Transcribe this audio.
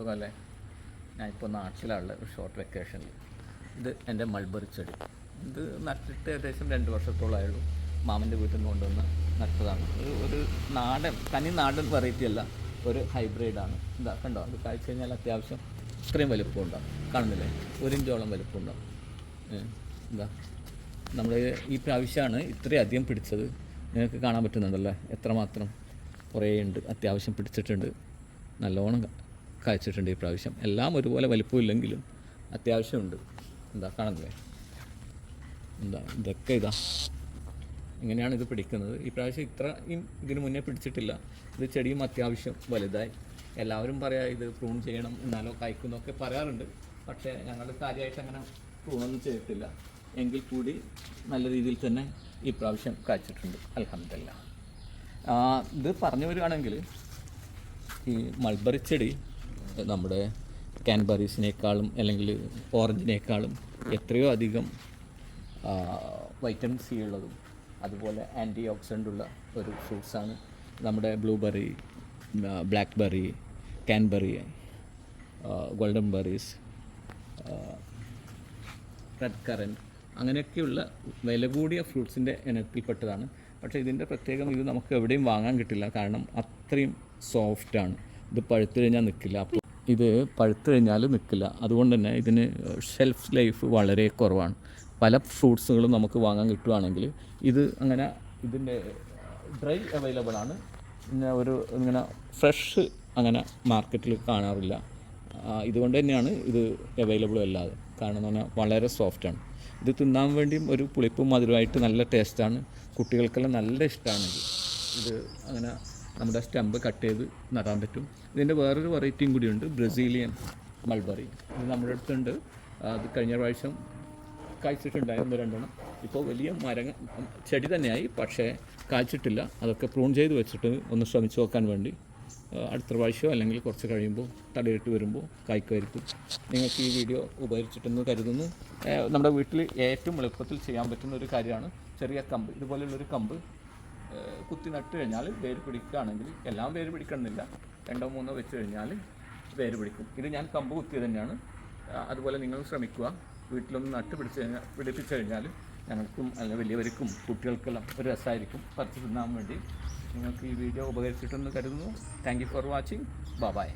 സുഖമല്ലേ? നാട്ടിലാണ് ഒരു ഷോർട്ട് വെക്കേഷനിൽ ഇത് എന്റെ മൾബറി ചെടി. ഇത് നട്ടിട്ട് ഏകദേശം രണ്ട് വർഷത്തോളമായുള്ളൂ മാമന്റെ വീട്ടിൽ നിന്ന് കൊണ്ടുവന്ന് നട്ടതാണ്. ഒരു ഒരു നാടൻ തനി നാടൻ വെറൈറ്റി അല്ല ഒരു ഹൈബ്രിഡാണ് ഇതാ കണ്ടോ? അത് കാഴ്ച കഴിഞ്ഞാൽ അത്യാവശ്യം ഇത്രയും വലുപ്പം ഉണ്ടാവും കാണുന്നില്ലേ? ഒരു ഇഞ്ചോളം വലുപ്പം ഉണ്ടാവും എന്താ നമ്മൾ ഈ പ്രാവശ്യമാണ് ഇത്രയധികം പിടിച്ചത്. നിങ്ങൾക്ക് കാണാൻ പറ്റുന്നുണ്ടല്ലോ? എത്രമാത്രം കുറേ ഉണ്ട് അത്യാവശ്യം പിടിച്ചിട്ടുണ്ട്. നല്ലോണം ക- കായ്ച്ചിട്ടുണ്ട് ഈ പ്രാവശ്യം. എല്ലാം ഒരുപോലെ വലിപ്പമില്ലെങ്കിലും അത്യാവശ്യമുണ്ട്. എന്താ കാണുന്നില്ലേ? എന്താ ഇതൊക്കെ ഇതാ. ഇങ്ങനെയാണ് ഇത് പിടിക്കുന്നത്. ഈ പ്രാവശ്യം ഇത്ര ഇതിന് മുന്നേ പിടിച്ചിട്ടില്ല. ഇത് ചെടിയും അത്യാവശ്യം വലുതായി. എല്ലാവരും പറയാ ഇത് പ്രൂൺ ചെയ്യണം എന്നാലോ കായ്ക്കുന്നൊക്കെ പറയാറുണ്ട്. പക്ഷേ ഞങ്ങൾ കാര്യമായിട്ട് അങ്ങനെ പ്രൂണൊന്നും ചെയ്തിട്ടില്ല. എങ്കിൽ കൂടി നല്ല രീതിയിൽ തന്നെ ഈ പ്രാവശ്യം കായ്ച്ചിട്ടുണ്ട്. അലഹമില്ല ഇത് പറഞ്ഞു വരികയാണെങ്കിൽ ഈ മൾബറി ചെടി നമ്മുടെ കാൻബറീസിനേക്കാളും അല്ലെങ്കിൽ ഓറഞ്ചിനേക്കാളും എത്രയോ അധികം വൈറ്റമിൻ സി ഉള്ളതും അതുപോലെ ആന്റി ഓക്സിഡന്റ് ഉള്ള ഒരു ഫ്രൂട്ട്സാണ് നമ്മുടെ blueberry blackberry cranberry golden berries red currant അങ്ങനെയൊക്കെയുള്ള വില കൂടിയ ഫ്രൂട്ട്സിന്റെ ഇനത്തിൽപ്പെട്ടതാണ്. പക്ഷേ ഇതിന്റെ പ്രത്യേകം ഇത് നമുക്ക് എവിടെയും വാങ്ങാൻ കിട്ടില്ല. കാരണം അത്രയും സോഫ്റ്റാണ് ഇത് പഴുത്തു കഴിഞ്ഞാൽ നിൽക്കില്ല അപ്പോൾ ഇത് പഴുത്ത് കഴിഞ്ഞാൽ നിൽക്കില്ല അതുകൊണ്ട് തന്നെ ഇതിന് ഷെൽഫ് ലൈഫ് വളരെ കുറവാണ്. പല ഫ്രൂട്ട്സുകളും നമുക്ക് വാങ്ങാൻ കിട്ടുവാണെങ്കിൽ ഇത് അങ്ങനെ ഇതിന്റെ ഡ്രൈ അവൈലബിൾ ആണ്. പിന്നെ ഒരു ഇങ്ങനെ ഫ്രഷ് അങ്ങനെ മാർക്കറ്റിൽ കാണാറില്ല. ഇതുകൊണ്ട് തന്നെയാണ് ഇത് അവൈലബിൾ അല്ലാതെ. കാരണം എന്ന് പറഞ്ഞാൽ വളരെ സോഫ്റ്റാണ് ഇത് തിന്നാൻ വേണ്ടിയും ഒരു പുളിപ്പും മധുരമായിട്ട് നല്ല ടേസ്റ്റാണ് കുട്ടികൾക്കെല്ലാം നല്ല ഇഷ്ടമാണ് ഇത് അങ്ങനെ നമ്മുടെ സ്റ്റമ്പ് കട്ട് ചെയ്ത് നടാൻ പറ്റും. ഇതിന്റെ വേറൊരു വെറൈറ്റിയും കൂടിയുണ്ട് ബ്രസീലിയൻ മൾബറി ഇത് നമ്മുടെ അടുത്തുണ്ട്. അത് കഴിഞ്ഞ പ്രാവശ്യം കായ്ച്ചിട്ടുണ്ടായിരുന്നു രണ്ടെണ്ണം. ഇപ്പോൾ വലിയ മരങ്ങ ചെടി തന്നെയായി പക്ഷേ കായ്ച്ചിട്ടില്ല. അതൊക്കെ പ്രൂൺ ചെയ്ത് വെച്ചിട്ട് ഒന്ന് ശ്രമിച്ചു നോക്കാൻ വേണ്ടി. അടുത്ത പ്രാവശ്യം അല്ലെങ്കിൽ കുറച്ച് കഴിയുമ്പോൾ തടിയിട്ട് വരുമ്പോൾ കായ്ക്കുമായിരിക്കും. നിങ്ങൾക്ക് ഈ വീഡിയോ ഉപകരിച്ചിട്ടെന്ന് കരുതുന്നു. നമ്മുടെ വീട്ടിൽ ഏറ്റവും എളുപ്പത്തിൽ ചെയ്യാൻ പറ്റുന്ന ഒരു കാര്യമാണ് ചെറിയ കമ്പ്. ഇതുപോലെയുള്ളൊരു കമ്പ് കുത്തി നട്ട് കഴിഞ്ഞാൽ വേര് പിടിക്കുകയാണെങ്കിൽ എല്ലാം വേര് പിടിക്കണമെന്നില്ല. രണ്ടോ മൂന്നോ വെച്ച് കഴിഞ്ഞാൽ വേര് പിടിക്കും. ഇത് ഞാൻ കമ്പ് കുത്തിയത് തന്നെയാണ്. അതുപോലെ നിങ്ങൾ ശ്രമിക്കുക. വീട്ടിലൊന്ന് നട്ട് പിടിച്ച് കഴിഞ്ഞാൽ പിടിപ്പിച്ച് കഴിഞ്ഞാൽ ഞങ്ങൾക്കും അല്ല വലിയവർക്കും കുട്ടികൾക്കെല്ലാം ഒരു രസമായിരിക്കും. പറിച്ച് തിന്നാൻ വേണ്ടി. നിങ്ങൾക്ക് ഈ വീഡിയോ ഉപകരിച്ചിട്ടെന്ന് കരുതുന്നു. Thank you for watching bye